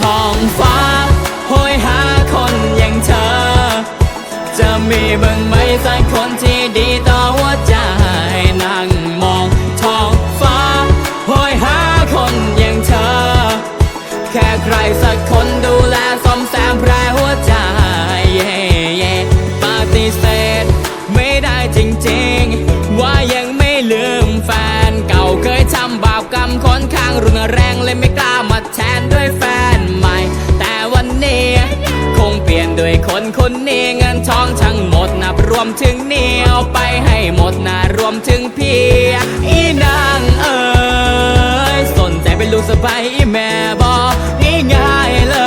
ท้องฟ้าโหยหาคนอย่างเธอ จะมีบ้างไหมสักคนที่ดีต่อหัวใจนั่งมองท้องฟ้าโหยหาคนอย่างเธอ แค่ใครสักคนดูแลซ่อมแซมแผลหัวใจเย่เย่ปฏิเสธไม่ได้จริงๆ ว่ายังไม่ลืมแฟนเก่าเคยทำบาปกรรมค่อนข้างรุนแรงเลยไม่กล้ามาแทน คนคนนี้เงินทองทั้งหมดนับรวมถึงนี่เอาไปให้หมดนะรวมถึงพี่อีนางเอ๋ยสนใจเป็นลูกสะใภ้อีแม่บอกง่ายๆเล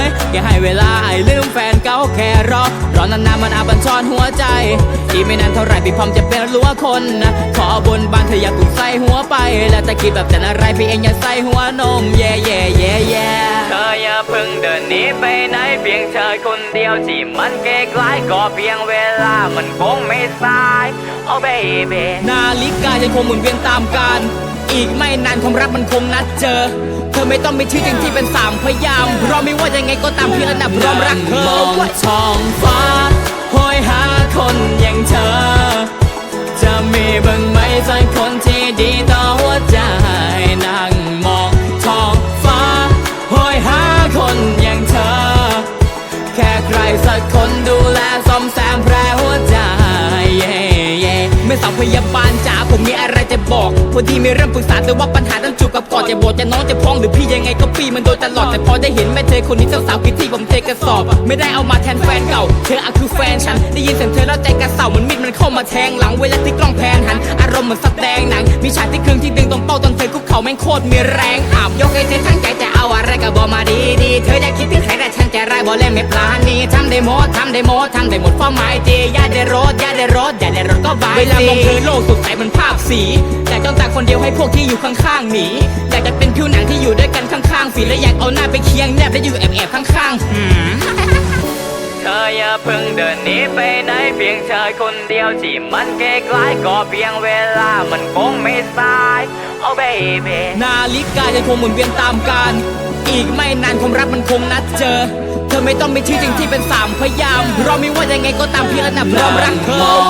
ยแค่ให้เวลาให้ลืมแฟนเก่าแค่รอรอนานๆมันอาบันชอนหัวใจ อีกไม่นานเท่าไหรพี่พร้อมจะเป็นรั้วคนนะขอบนบานเธออยากถูกใส่หัวไป แล้วแต่คิดแบบจะอะไรพี่เองอย่าใส่หัวนมเย่เเพิ่งเดินหนีไปไหนเพียงเธอคนเดียวที่มันใกล้ๆก็เพียงเวลามันคงไม่สายโอ้เบบีนาฬิกายังคงหมุนเวียนตามกาลอีกไม่นานความรักมันคงนัดเจอ เธอไม่ต้องมีชื่อจริงที่เป็นสามพยามเพราะไม่ว่ายังไงก็ตามพี่และนับพร้อมรักเธอมองท้องฟ้าโหยหาคนอย่างเธอ จะมีบ้างไหมสัก ดูแลซ่อมแซมแผลหัวใจเย่เย่ไม่สาวพยาบาลจ๋าผมมีอะไรจะบอกพอดีมีเรื่องปรึกษาแต่ว่าปัญหานั้นจูบกับกอดจะโบดจะน้องจะพ้องหรือพี่ยังไงก็ปีมันโดนตลอดแต่พอได้เห็นแม่เธอคนนี้เจ้าสาวคิดที่ผมเทกระสอบ ไม่ได้เอามาแทนแฟนเก่า เธออะคือแฟนฉัน ได้ยินเสียงเธอแล้วใจกระเสาเหมือนมีดมันเข้ามาแทงหลังเวลาที่กล้องแพนหัน อารมณ์เหมือนแสดงหนัง มีฉากที่ครึ่งที่ดึงตรงเป้าตอนเธอคุกเข่าแม่งโคตรมีแรงอาบยกให้เธอทั้งใจจะ เอาอะไรก็บอกมาดีดีเธออยากคิดถึงใครแต่ฉันจะไร้บอกเล่นไม่ปลานี่ทำได้หมดทำได้หมดทำได้หมดความหมายดีอย่าได้รถอย่าได้รถอย่าได้รถก็บายเวลามองเธอโลกสดใสเหมันภาพสีอยากจ้องตาคนเดียวให้พวกที่อยู่ข้างๆหนีอยากจะเป็นผิวหนังที่อยู่ด้วยกันข้างๆฝีและอยากเอาหน้าไปเคียงแนบและอยู่แอบๆข้างๆหืมเธ ออย่าเพิ่งเดินหนีไปไหนเพียงเธอคนเดียวที่มันใกล้ๆก็เพียงเวลามันคงไม่สายโอ้เบบีนาฬิกายังคงหมุนเวียนตามกาลอีกไม่นานความรักมันคงนัดเจอ เธอไม่ต้องมีชื่อจริงที่เป็นสามพยามเราไม่ว่ายังไงก็ตามพี่และนับพร้อมรักเธอ